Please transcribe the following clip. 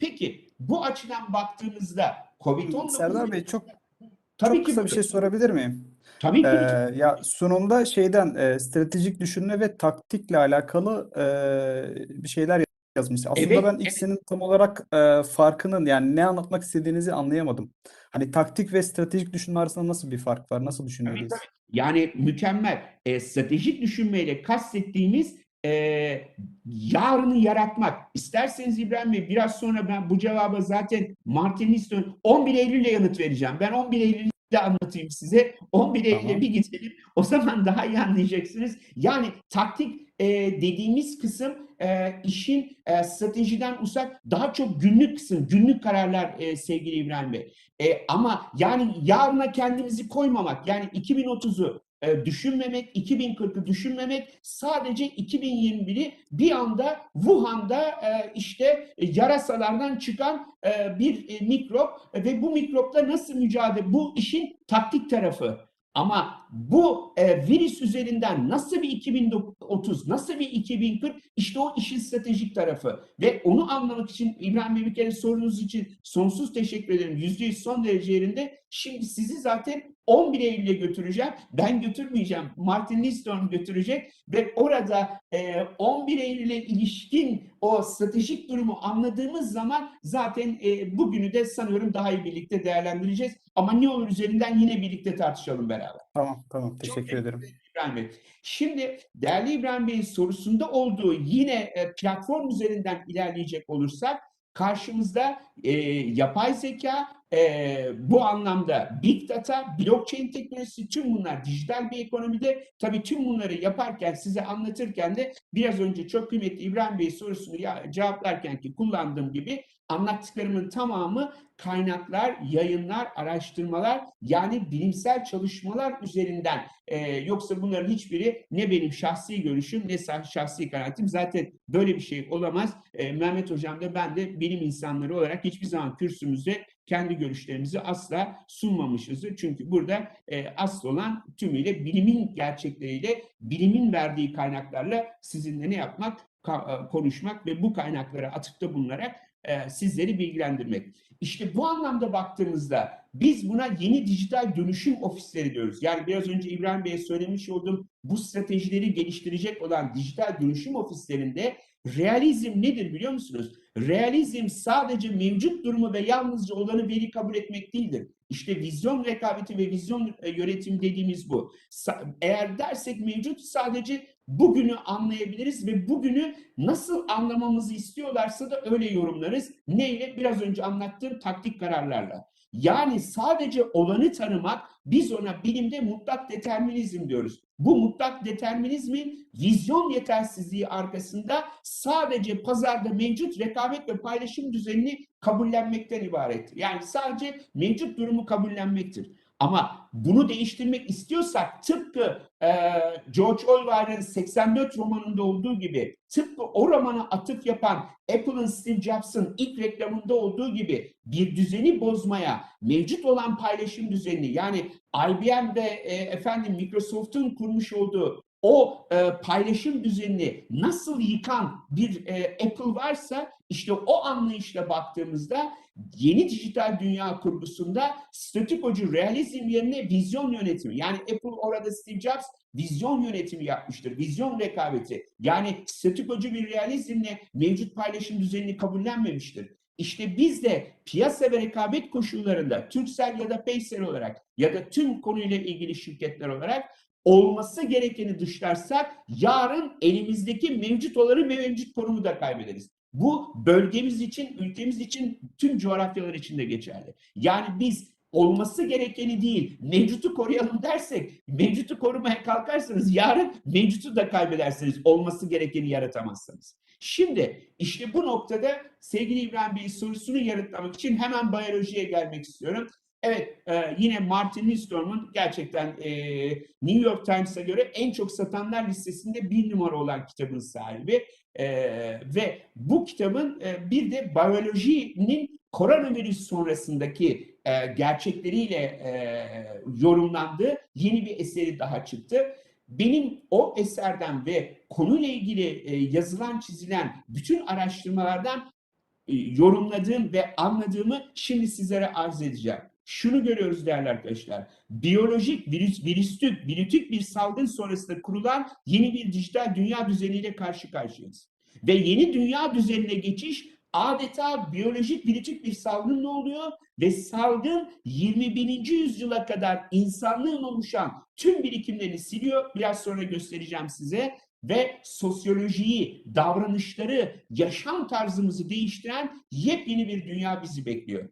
Peki bu açıdan baktığımızda COVID-19 Serdar Bey çok tabii çok ki kısa bir şey sorabilir miyim? tabii ki Ee, ya sunumda şeyden e, stratejik düşünme ve taktikle alakalı e, bir şeyler yazmış. Aslında Evet, ben evet. ikisinin tam olarak e, farkının yani ne anlatmak istediğinizi anlayamadım. Hani taktik ve stratejik düşünme arasında nasıl bir fark var? Nasıl Tabii, düşünmeliyiz? tabii. Yani mükemmel. E, stratejik düşünmeyle kastettiğimiz e, yarını yaratmak. İsterseniz İbrahim Bey biraz sonra ben bu cevaba zaten Martin Liston 11 Eylül'le yanıt vereceğim. Ben 11 Eylül'de anlatayım size. 11 Eylül'e Tamam. bir gidelim. O zaman daha iyi anlayacaksınız. Yani taktik e, dediğimiz kısım e, işin e, stratejiden uzak daha çok günlük kısım, günlük kararlar e, sevgili İbrahim Bey. E, ama yani yarına kendimizi koymamak, yani 2030'u e, düşünmemek, 2040'ı düşünmemek, sadece 2021'i bir anda Wuhan'da e, işte e, yarasalardan çıkan e, bir e, mikrop ve bu mikropla nasıl mücadele, bu işin taktik tarafı. Ama bu e, virüs üzerinden nasıl bir 2030, nasıl bir 2040 işte o işin stratejik tarafı. Ve onu anlamak için İbrahim Bey bir kere sorunuz için sonsuz teşekkür ederim. Yüzde yüz son derece yerinde. Şimdi sizi zaten 11 Eylül'e götüreceğim. Ben götürmeyeceğim. Martin Liston götürecek ve orada e, 11 Eylül'e ilişkin o stratejik durumu anladığımız zaman zaten e, bugünü de sanıyorum daha iyi birlikte değerlendireceğiz. Ama ne olur üzerinden yine birlikte tartışalım beraber. Tamam, tamam. Çok Teşekkür ederim. İbrahim Bey. Şimdi değerli İbrahim Bey'in sorusunda olduğu yine e, platform üzerinden ilerleyecek olursak karşımızda e, yapay zeka e, bu anlamda big data, blockchain teknolojisi tüm bunlar dijital bir ekonomide tabii tüm bunları yaparken size anlatırken de biraz önce çok kıymetli İbrahim Bey sorusunu ya, cevaplarken ki kullandığım gibi anlattıklarımın tamamı kaynaklar, yayınlar, araştırmalar yani bilimsel çalışmalar üzerinden ee, yoksa bunların hiçbiri ne benim şahsi görüşüm ne şahsi kanaatim. Zaten böyle bir şey olamaz. Ee, Mehmet Hocam da ben de bilim insanları olarak hiçbir zaman kürsümüzde kendi görüşlerimizi asla sunmamışızdır. Çünkü burada e, asıl olan tümüyle bilimin gerçekleriyle, bilimin verdiği kaynaklarla sizinle ne yapmak? E, konuşmak ve bu kaynaklara atıfta bulunarak e, sizleri bilgilendirmek. İşte bu anlamda baktığımızda biz buna yeni dijital dönüşüm ofisleri diyoruz. Yani biraz önce İbrahim Bey'e söylemiş olduğum bu stratejileri geliştirecek olan dijital dönüşüm ofislerinde realizm nedir biliyor musunuz? Realizm sadece mevcut durumu ve yalnızca olanı veri kabul etmek değildir. İşte vizyon rekabeti ve vizyon e, yönetimi dediğimiz bu. Eğer dersek mevcut sadece bugünü anlayabiliriz ve bugünü nasıl anlamamızı istiyorlarsa da öyle yorumlarız. Neyle? Biraz önce anlattığım taktik kararlarla. Yani sadece olanı tanımak biz ona bilimde mutlak determinizm diyoruz. Bu mutlak determinizmin vizyon yetersizliği arkasında sadece pazarda mevcut rekabet ve paylaşım düzenini kabullenmekten ibarettir. Yani sadece mevcut durumu kabullenmektir. Ama bunu değiştirmek istiyorsak tıpkı e, George Orwell'ın 84 romanında olduğu gibi tıpkı o romana atıf yapan Apple'ın Steve Jobs'ın ilk reklamında olduğu gibi bir düzeni bozmaya, mevcut olan paylaşım düzenini yani IBM ve e, efendim Microsoft'un kurmuş olduğu o e, paylaşım düzenini nasıl yıkan bir e, Apple varsa işte o anlayışla baktığımızda yeni dijital dünya kurgusunda statikocu realizm yerine vizyon yönetimi yani Apple orada Steve Jobs vizyon yönetimi yapmıştır. Vizyon rekabeti. Yani statikocu bir realizmle mevcut paylaşım düzenini kabullenmemiştir. İşte biz de piyasa ve rekabet koşullarında Turkcell ya da Paysel olarak ya da tüm konuyla ilgili şirketler olarak olması gerekeni dışlarsak yarın elimizdeki mevcut olanı ve mevcut konumu da kaybederiz. Bu bölgemiz için, ülkemiz için, tüm coğrafyalar için de geçerli. Yani biz olması gerekeni değil, mevcutu koruyalım dersek, mevcutu korumaya kalkarsanız yarın mevcutu da kaybedersiniz, olması gerekeni yaratamazsanız. Şimdi işte bu noktada sevgili İbrahim Bey'in sorusunu yanıtlamak için hemen biyolojiye gelmek istiyorum. Evet, e, yine Martin Nistorm'un gerçekten e, New York Times'a göre en çok satanlar listesinde bir numara olan kitabın sahibi. E, ve bu kitabın e, bir de biyolojinin koronavirüs sonrasındaki e, gerçekleriyle e, yorumlandığı yeni bir eseri daha çıktı. Benim o eserden ve konuyla ilgili e, yazılan çizilen bütün araştırmalardan e, yorumladığım ve anladığımı şimdi sizlere arz edeceğim. Şunu görüyoruz değerli arkadaşlar. Biyolojik, virüs, virüstük, virütük bir salgın sonrasında kurulan yeni bir dijital dünya düzeniyle karşı karşıyayız. Ve yeni dünya düzenine geçiş adeta biyolojik virütük bir salgınla oluyor ve salgın 21. yüzyıla kadar insanlığın oluşan tüm birikimlerini siliyor. Biraz sonra göstereceğim size ve sosyolojiyi, davranışları, yaşam tarzımızı değiştiren yepyeni bir dünya bizi bekliyor.